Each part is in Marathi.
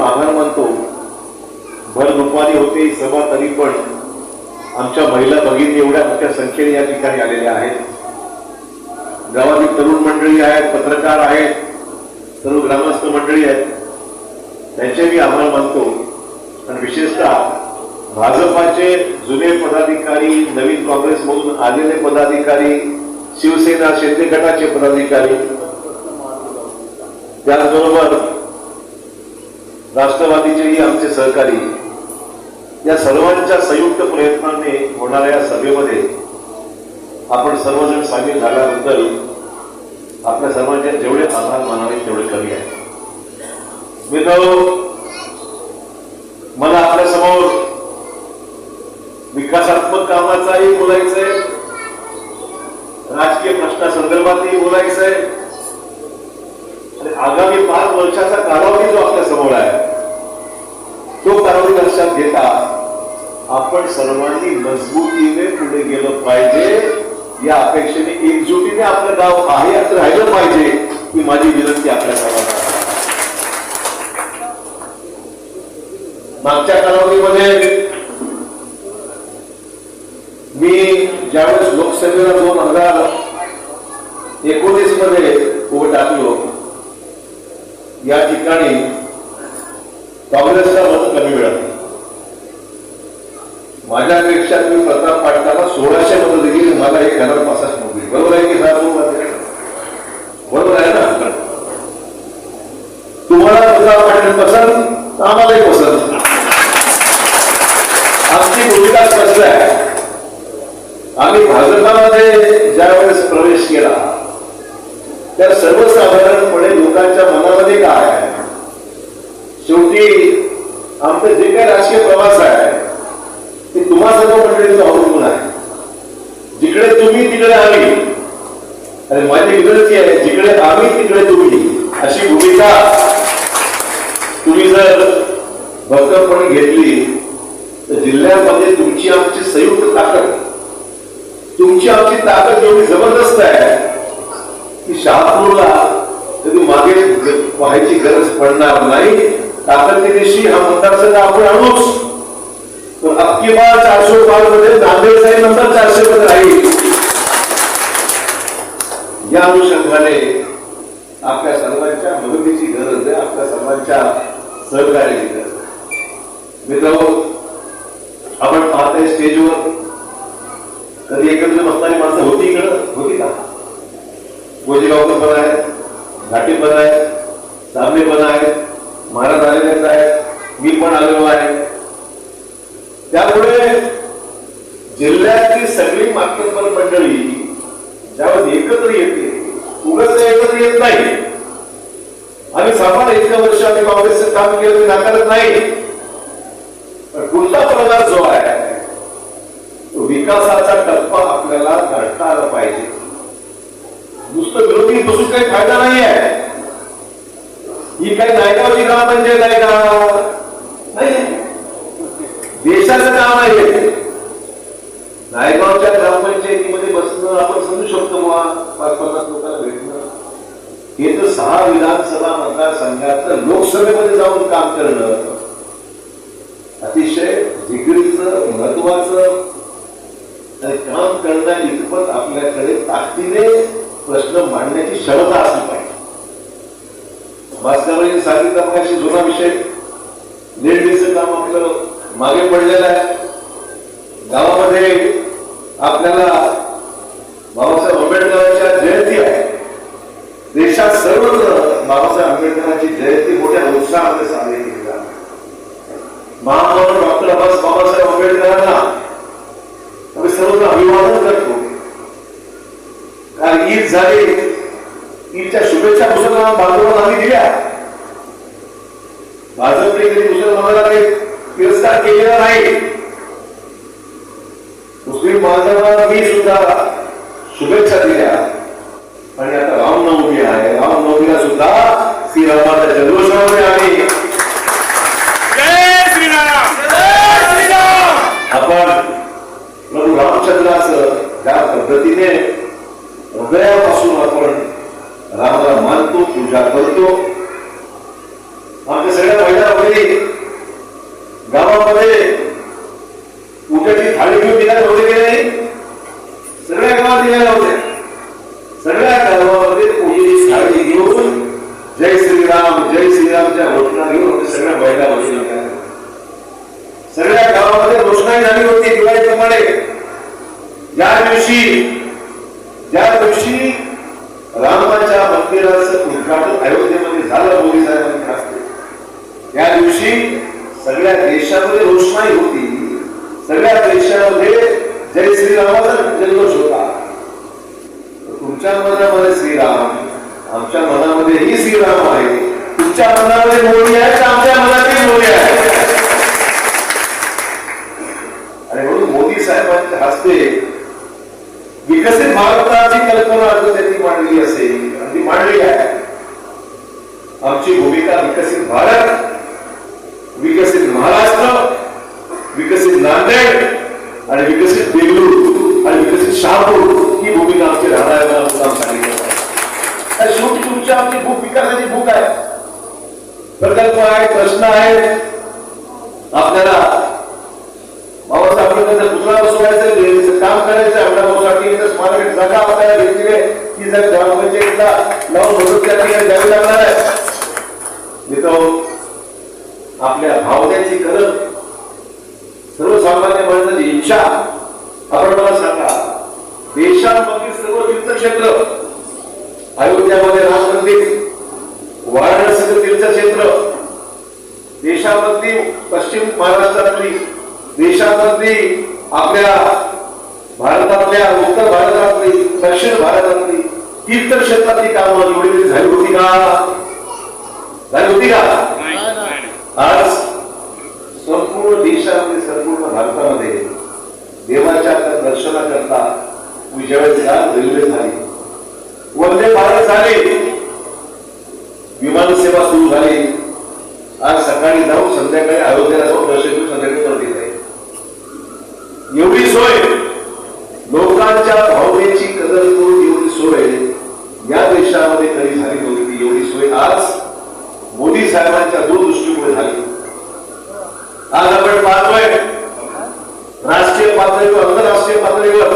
मनापासून आभार मानतो. भर दुपारी होते ही सभा तरी पण आमच्या महिला भगिनी एवढ्या मोठ्या संख्येने या ठिकाणी आलेल्या आहेत. गावातील तरुण मंडळी आहेत पत्रकार आहेत सर्व ग्रामस्थ मंडळी आहेत. त्यांचे मी आभार मानतो. आणि विशेषतः भाजपाचे जुने पदाधिकारी नवीन काँग्रेसमधून आलेले पदाधिकारी शिवसेना शिंदे गटाचे पदाधिकारी त्याचबरोबर राष्ट्रवादीचेही आमचे सहकारी या सर्वांच्या संयुक्त प्रयत्नाने होणाऱ्या या सभेमध्ये आपण सर्वजण सामील झाल्याबद्दल आपल्या सर्वांचे जेवढे आभार मानावे तेवढे कमी आहे. मित्र मला आपल्यासमोर विकासात्मक कामाचाही बोलायचंय राजकीय प्रश्नासंदर्भातही बोलायचंय आणि आगामी पाच वर्षाचा कालावधी जो आपल्यासमोर आहे तो कालावधी लक्षात घेता आपण सर्वांनी मजबूतीने पुढे गेलं पाहिजे. या अपेक्षेने एकजुटीने आपलं गाव आहे असं राहिलं पाहिजे ही माझी विनंती आपल्या सर्वांना. मागच्या कालावधीमध्ये मी ज्यावेळेस लोकसभेला दोन हजार एकोणीसमध्ये उभं टाकलो या ठिकाणी काँग्रेसला मत कमी मिळाली. माझ्यापेक्षा तुम्ही प्रताप पाटलाला सोळाशे मत दिली मला एक हजार पासष्ट मत दिली. बरोबर आहे की बरोबर आहे ना? तुम्हाला प्रताप पाटील पसंत आम्हालाही पसंत. आमची भूमिका स्पष्ट आहे. आम्ही भाजपामध्ये ज्यावेळेस प्रवेश केला त्या सर्व मनामध्ये काय आहे शेवटी आमचं जे काही राजकीय प्रवास आहे ते तुम्हा सर्व मंडळीचं अवलंबून आहे जिकडे तुम्ही तिकडे आम्ही। आणि माझी विनंती आहे जिकडे आम्ही तिकडे तुम्ही। अशी भूमिका तुम्ही जर भक्कमपणे घेतली तर जिल्ह्यामध्ये तुमची आमची संयुक्त ताकद तुमची आमची ताकद एवढी जबरदस्त आहे की शहापूरला कधी मागे व्हायची गरज पडणार नाही. ताकदीनिशी हा मतदारसंघ आपण आणूच. तर अबकी बार चारशे पाच मध्ये नांदेड साहेब नंतर चारशे मध्ये राहील. या अनुषंगाने आपल्या सर्वांच्या मदतीची गरज आहे आपल्या सर्वांच्या सहकार्याची गरज आहे. मित्र आपण पाहताय स्टेजवर. कधी एकत्र बसणारी माणसं होती इकडं? होती का? गोजीगावकर पण आहे घाटी पण आहेत सामने पण आहेत महाराज आलेलेच आहेत मी पण आलेलो आहे. त्यामुळे जिल्ह्यातली सगळी माध्यमपर मंडळी ज्यावेळेस एकत्र येते उगाच एकत्र येत नाही. आम्ही सामान इतक्या वर्ष आम्ही काँग्रेसचं काम केलं मी नाकारत नाही. पण पुढचा प्रकार जो आहे तो विकासाचा टप्पा आपल्याला घडता आला पाहिजे. नुसतं विरोधी बसून काही फायदा नाही आहे ही काही नायगावची ग्रामपंचायत आहे का? नाही. देशाचं काम आहे नायगावच्या ग्रामपंचायतीमध्ये बसणं आपण समजू शकतो बुवा. पाच पन्नास लोकांना भेटणं. हे तर सहा विधानसभा मतदारसंघाचं लोकसभेमध्ये जाऊन काम करणं. अतिशय जिगरीचं महत्वाचं काम करण्या इतपत आपल्याकडे ताकदीने प्रश्न मांडण्याची क्षमता असली पाहिजे. भास्कररावांनी सांगितलं मगाशी जुना विषय लेडीचं काम आपलं मागे पडलेलं आहे. गावामध्ये आपल्याला बाबासाहेब आंबेडकरांच्या जयंती आहे. देशात सर्वत्र बाबासाहेब आंबेडकरांची जयंती मोठ्या उत्साहामध्ये साजरी केली जाते. महापौर डॉक्टर बाबासाहेब आंबेडकरांना आम्ही सर्व अभिवादन करतो कारण ईद झाली ईदच्या शुभेच्छा मुसलमान बांधवांना आम्ही दिल्या. भाजपने कधी मुसलमानाला काही तिरस्कार केलेला नाही. मुस्लिम बांधवांना मी सुद्धा शुभेच्छा दिल्या. आणि आता रामनवमी आहे. रामनवमीला सुद्धा श्रीरामाच्या जन्मोत्सवामध्ये आम्ही जय जय आपण प्रभू रामचंद्राचं त्या पद्धतीने हृदयापासून आपण रामाला मानतो पूजा करतो. आमच्या सगळ्या महिला भगिनी गावामध्ये पूजेची थाळी घेऊन निघाले होते की नाही सगळ्या गावात निघाल्या होत्या सगळ्या गावामध्ये पूजेची थाळी घेऊन जय श्रीराम जय श्रीरामच्या घोषणा घेऊन आमच्या सगळ्या महिला भगिनी निघाल्या सगळ्या गावामध्ये रोषणाई झाली होती दिवाळीप्रमाणे ज्या दिवशी ज्या दिवशी रामाच्या मंदिराचं उद्घाटन अयोध्येमध्ये झालं मोदी साहेबांच्या हस्ते त्या दिवशी सगळ्या देशामध्ये रोषणाई होती. सगळ्या देशामध्ये जय श्रीरामाचा जल्लोष होता. तुमच्या मनामध्ये श्रीराम आमच्या मनामध्येही श्रीराम आहे. तुमच्या मनामध्ये मोदी आहे तर आमच्या मनातही मोदी आहे. आणि म्हणून मोदी साहेबांच्या हस्ते विकसित भारताची कल्पना जर त्यांनी मांडली असेल आणि ती मांडली आहे. आमची भूमिका विकसित भारत विकसित महाराष्ट्र विकसित नांदेड आणि विकसित बेंगळूर आणि विकसित शहापूर ही भूमिका आमची राहणार आहे मला सांगितलं आणि शेवटी तुमची आमची भूक विकासाची भूक आहे. प्रकल्प आहे प्रश्न आहे आपल्याला बाबासाहेब आंबेडकरचा काम करायचं अण्णाभाऊसाठी इथं स्मारक जागा आपल्याला आहे ती जर ग्रामपंचायतीला लावून भरून त्या ठिकाणी द्यावी लागणार आहे. आपल्या भावण्याची गरज सर्वसामान्य माणसाची इच्छा आपण मला सांगा देशामधील सर्व तीर्थक्षेत्र अयोध्यामध्ये राम मंदिर वाराणसीचं तीर्थक्षेत्र देशामधली पश्चिम महाराष्ट्रातली देशामधली आपल्या भारतातल्या उत्तर भारतातली दक्षिण भारतातली तीर्थक्षेत्रातली कामं एवढी झाली होती का? झाली होती का? आज संपूर्ण देशामध्ये संपूर्ण भारतामध्ये देवाच्या दर्शनाकरता तुम्ही रेल्वे झाली. वंदे भारत झाले. विमानसेवा सुरू झाली. आज सकाळी जाऊन संध्याकाळी अयोध्येला जाऊन दर्शन घेऊन संध्याकाळी परत येत आहे एवढी सोय लोकांच्या भावनेची कदर करून एवढी सोय या देशामध्ये कधी झाली नव्हती एवढी सोय आज मोदी साहेबांच्या दूरदृष्टीमुळे झाली आज आपण पाहतोय राष्ट्रीय पातळीवर आंतरराष्ट्रीय पातळीवर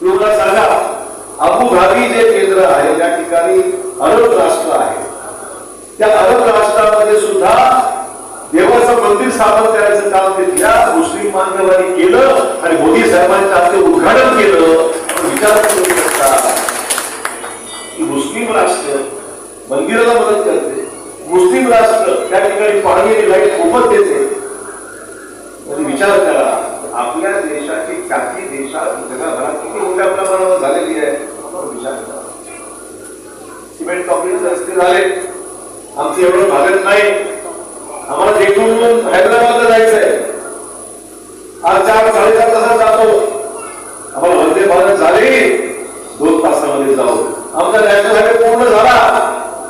तुम्हाला सांगा अबू धाबी जे केंद्र आहे त्या ठिकाणी अरब राष्ट्र आहे त्या अरब राष्ट्रामध्ये सुद्धा देवाचं मंदिर स्थापन करायचं काम तिथल्या मुस्लिम बांधवांनी केलं आणि मोदी साहेबांच्या हस्ते उद्घाटन केलं आपण विचार करू शकता की मुस्लिम राष्ट्र मंदिराला मदत करते मुस्लिम राष्ट्र त्या ठिकाणी लाइट खूपच देते. विचार करा आपल्या देशाची ख्याती देशात जगभरात किती मोठ्या प्रमाणावर झालेली आहे आपण विचार करा. सिमेंट कंपनीचे रस्ते झाले. आमचं एवढं भागत नाही. आम्हाला देखून हैदराबादला जायचंय चार साडेचार तासात जातो आम्हाला वंदे भारत झाले दोन तासामध्ये जाऊ आमचा नॅशनल हायवे पूर्ण झाला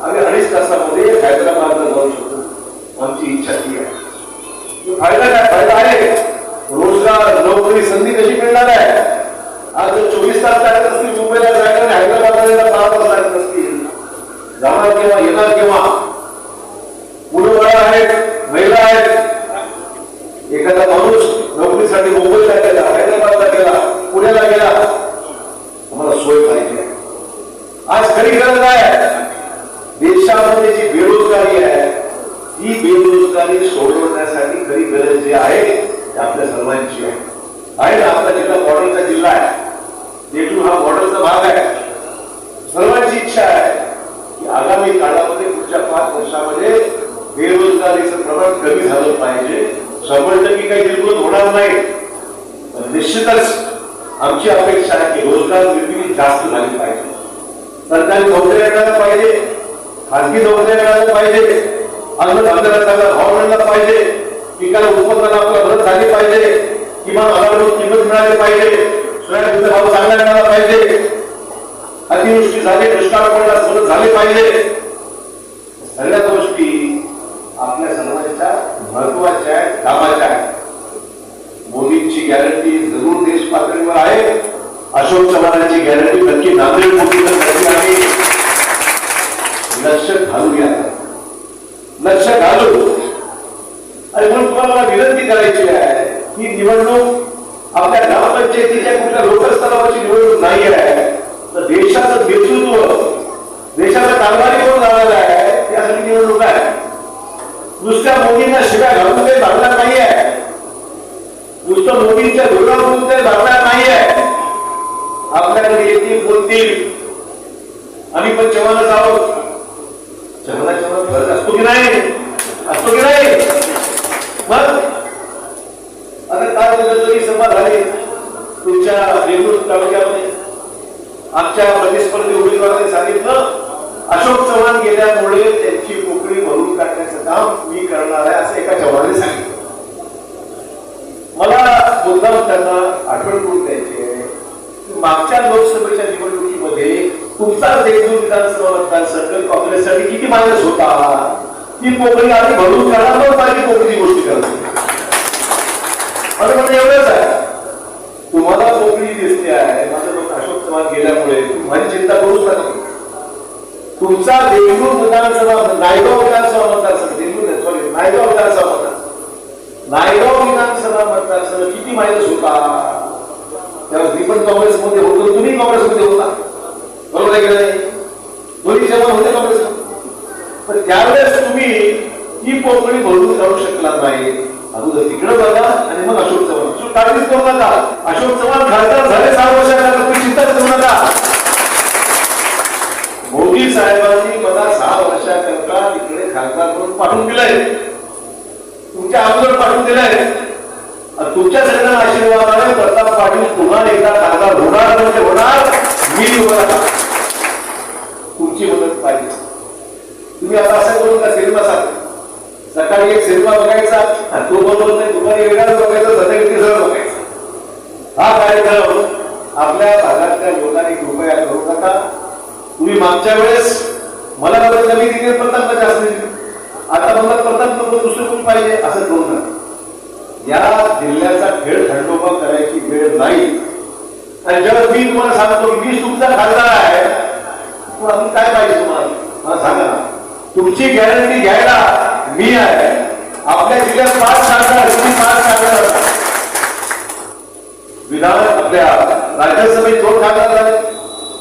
आम्ही अडीच तासामध्ये हैदराबादला जाऊ शकतो आमची इच्छा ती आहे फायदा काय फायदा आहे रोजगार नोकरी संधी कशी मिळणार आहे आज जर चोवीस तास लागत असतील मुंबईला जायला आणि हैदराबादला जायला दहा तास लागत असतील जाणार केव्हा येणार केव्हा मुलं बाळ आहेत महिला आहेत एखादा माणूस नोकरीसाठी मुंबईला गेला हैदराबादला गेला पुण्याला गेला आम्हाला सोय पाहिजे आज खरी गरज आहे देशामध्ये जी बेरोजगारी आहे ही बेरोजगारी सोडवण्यासाठी खरी गरज जी आहे ती आपल्या सर्वांची आहे आहे ना आपला जिल्हा बॉर्डरचा जिल्हा आहे देशू हा बॉर्डरचा भाग आहे सर्वांची इच्छा आहे की आगामी काळामध्ये पुढच्या पाच वर्षामध्ये बेरोजगारीचं प्रमाण कमी झालं पाहिजे. शंभर टक्के काही निर्मूलन होणार नाही. पण निश्चितच आमची अपेक्षा आहे की रोजगार निर्मिती जास्त झाली पाहिजे. सरकारी नोकऱ्या मिळायला पाहिजे. खाजगी नोकऱ्या मिळायला पाहिजे. अन्नधान्याला चांगला भाव मिळाला पाहिजे. पिकाला उत्पन्नाला आपला भरत झाली पाहिजे. किमान आधारभूत किंमत मिळाली पाहिजे. सोयाबीनचा भाव चांगला मिळाला पाहिजे. अतिवृष्टी झाली दुष्काळ पडला मदत झाली पाहिजे. सगळ्या गोष्टी आपल्या सर्वांच्या महत्त्वाच्या आहेत कामाच्या आहेत मोदींची गॅरंटी जरूर देश पातळीवर आहे. अशोक चव्हाणांची गॅरंटी नक्की नांदेड मोदींना नक्की आहे. लक्ष घालूया लक्ष घालू. आणि म्हणून तुम्हाला मला विनंती करायची आहे ही निवडणूक आपल्या ग्रामपंचायतीच्या कुठल्या लोकस्तरावरची निवडणूक नाही आहे तर देशाचं नेतृत्व देशाचा कारभारी कोण झालेला आहे त्यासाठी निवडणूक आहे नुसत्या मोदींना शिव्या घालून काही लागणार नाही आहे नुसतं मोदींच्या धोरणावरून काही लागणार नाही आहे आपल्याकडे येतील बोलतील. आम्ही पण चव्हाणच आहोत. चव्हाणा चव्हाण फरक असतो की नाही? असतो की नाही? मग? आता काय झालं तरी सभा झाली तुमच्या देगलूर तालुक्यामध्ये आमच्या प्रतिस्पर्धी उमेदवारांनी सांगितलं अशोक चव्हाण गेल्यामुळे त्यांची काम मी करणार आहे असं एका जवानाने सांगितलं. मला मुद्दाम त्यांना आठवण करून द्यायची आहे. की मागच्या लोकसभेच्या निवडणुकीमध्ये तुमचा देगलूर विधानसभा मतदारसंघ काँग्रेससाठी किती मायनस होता? ती कोकणी आधी भरून करणार मग माझी कोकणी गोष्टी करतो मला म्हणजे एवढंच आहे. तुम्हाला कोकणी दिसते आहे. माझं लोक अशोक चव्हाण गेल्यामुळे तुम्ही माझी चिंता करूच नका. तुमचा देगलूर विधानसभा नायगाव विधानसभा मतदारसंघ देगलूर नाही सॉरी नायगाव विधानसभा मतदारसंघ नायगाव विधानसभा मतदारसंघ किती मायनस होता त्यावेळेस मी पण काँग्रेसमध्ये होतो तुम्ही काँग्रेसमध्ये होता. बरोबर आहे की नाही? दोन्ही जेव्हा होते काँग्रेस पण त्यावेळेस तुम्ही ही पोकळी भरून जाऊ शकला नाही. अगोदर तिकडे बघा आणि मग अशोक चव्हाण. अशोक काळजीच करू नका अशोक चव्हाण खासदार झाले सहा वर्षाचा तुम्ही चिंताच करू नका. मोदी साहेबांनी मला सहा वर्षाकरता तिकडे खासदार म्हणून पाठवून दिलंय. तुमच्या अगोदर पाठवून दिलंय. तुमच्या सगळ्यांना आशीर्वादाने प्रताप पाटील पुन्हा एकदा खासदार होणार म्हणजे होणार मी तुम्हाला तुमची मदत पाहिजे. तुम्ही आता असं करून का सिनेमा सांग सकाळी एक सिनेमा बघायचा आणि तो बरोबर नाही दुपारी वेगळाच बघायचा संध्याकाळी तिसरा बघायचा. हा कार्यक्रम आपल्या भागातल्या लोकांनी कृपया करू नका. तुम्ही मागच्या वेळेस मला मदत कमी दिले प्रताप जास्त आता मला प्रताप नको दुसरं कोण पाहिजे? असं करू नका या जिल्ह्याचा खेळ खंडोबा करायची वेळ नाही. आणि जेव्हा मी तुम्हाला सांगतो की मी तुमचा खासदार आहे. पण अजून काय पाहिजे तुम्हाला? मला सांगा ना. तुमची गॅरंटी घ्यायला मी आहे. आपल्या जिल्ह्यात पाच खासदार तुम्ही पाच खासदार. विधान आपल्या राज्यसभेत दोन खासदार झाले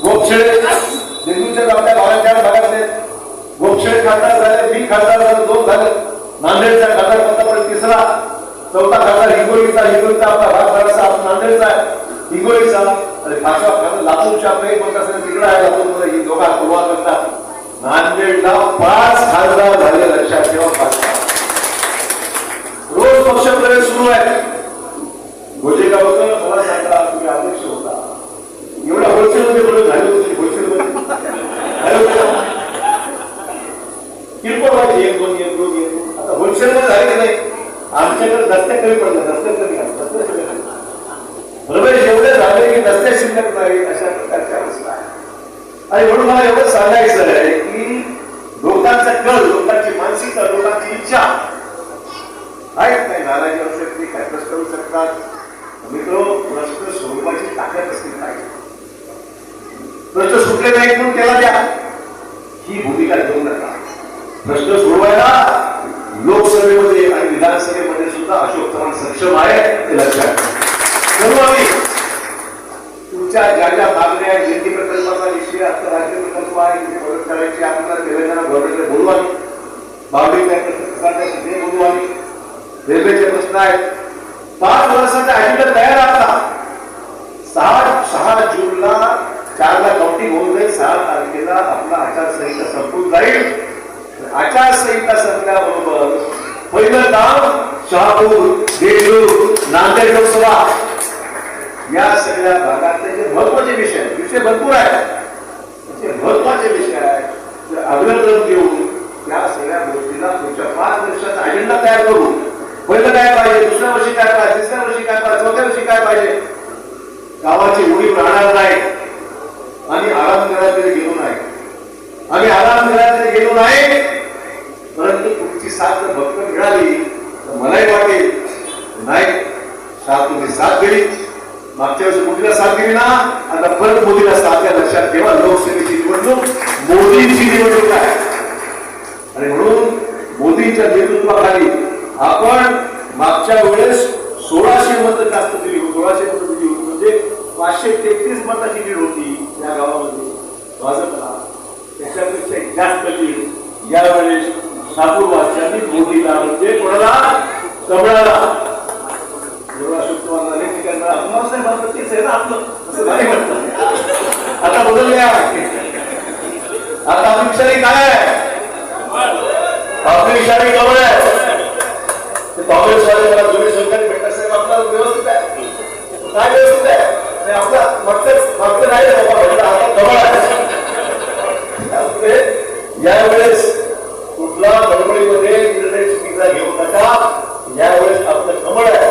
गोपछेडे देगलूरच्या आपल्या भागाच्या भागातले गोपछेडे खासदार झाले मी खासदार झाले दोन झाले. नांदेडचा खासदार पंतप्रधान तिसरा चौथा खासदार हिंगोलीचा. हिंगोलीचा आपला भाग बराचसा आपला नांदेडचा आहे. हिंगोलीचा. आणि भाषा खासदार लातूरच्या आपल्या एक मतदारसंघ तिकडे आहे लातूरमध्ये ही दोघा सुरुवात करतात. नांदेडला पाच खासदार झाले लक्षात ठेवा पाच रोज पक्षप्रवेश सुरू आहे. गोजेगावकर मला सांगा तुम्ही अध्यक्ष होता. एवढ्या होलसेल मध्ये बोलत झाले होते होलसेल मध्ये झाले होते का? किरकोळ व्हायचे एक दोन एक दोन एक दोन आता होलसेल मध्ये झाले की नाही? आमच्याकडे रस्ते कमी पडले रस्ते कमी आहेत, रस्ते एवढे झाले की रस्ते शिल्लक नाही अशा प्रकारच्या अवस्था आणि म्हणून मला एवढं सांगायचं आहे की लोकांचा कल लोकांची मानसिकता लोकांची इच्छा. आहेत नाही नाराजी असू शकते काय प्रश्न करू शकतात. मित्र प्रश्न स्वरूपाची ताकद असली पाहिजे. प्रश्न सुटले नाही म्हणून त्याला द्या ही भूमिका घेऊ नका प्रश्न सोडवायला लोकसभेमध्ये आणि विधानसभेमध्ये सुद्धा अशोक चव्हाण सक्षम आहे ते लक्षात ठेवा. करू आम्ही तुमच्या ज्या ज्या मागण्या आहेत, शेती प्रकल्पाचा विषय आता राज्य प्रकल्प आहे तिथे मदत करायची आपल्याला तेलंगणा गव्हर्नमेंटला बोलू आम्ही बावडी काय प्रश्न कसा ते बोलू आम्ही रेल्वेचे प्रश्न आहेत पाच वर्षाचा अजेंडा तयार आता सहा जूनला चारला काउंटिंग होऊन जाईल सहा तारखेला आपला आचारसंहिता संपून जाईल. आचारसंहिता संपल्याबरोबर पहिलं काम शहापूर देशूर नांदेड लोकसभा. या सगळ्या भागातले जे महत्त्वाचे विषय विषय भरपूर आहेत. जे महत्त्वाचे विषय आहेत ते अग्रक्रम देऊन या सगळ्या गोष्टीला पुढच्या पाच वर्षाचा अजेंडा तयार करू. पहिलं काय पाहिजे? दुसऱ्या वर्षी काय पाहिजे? तिसऱ्या वर्षी काय पाहिजे? चौथ्या वर्षी काय पाहिजे? गावाची उडीव राहणार नाही आणि आराम करायला गेलो नाही आम्ही आराम करायला गेलो नाही जर भक्त मिळाली तर मलाही वाटेल. नाही साथ तुम्ही साथ दिली. मागच्या वेळेस मोदीला साथ दिली ना आता परत मोदीला साथ द्या लक्षात ठेवा. लोकसभेची निवडणूक मोदींची निवडणूक आहे. आणि म्हणून मोदींच्या नेतृत्वाखाली आपण मागच्या वेळेस सोळाशे मत जास्त दिली. होती सोळाशे मतं म्हणजे पाचशे तेहतीस मताची लीड होती या गावामध्ये. भाजपला. त्याच्यापेक्षा जास्त लीड. यावेळेस ठाकूरवासियांनी मोदीला म्हणजे कोणाला? कमळाला एवढा शब्द नाही म्हणतात तेच आहे ना आपलं. असं नाही म्हणतात आता बदलल्या. आता अपेक्षाने काय आहे? आपली इशारी कमळ आहे ते काँग्रेसवाले मला जुने सरकारी भेटत साहेब आपला व्यवस्थित आहे. काय व्यवस्थित आहे आपला मागचं मागचं नाही कमळ यावेळेस कुठला गडबडीमध्ये निर्णय चुकीचा घेऊ नका. यावेळेस आपलं कमळ आहे.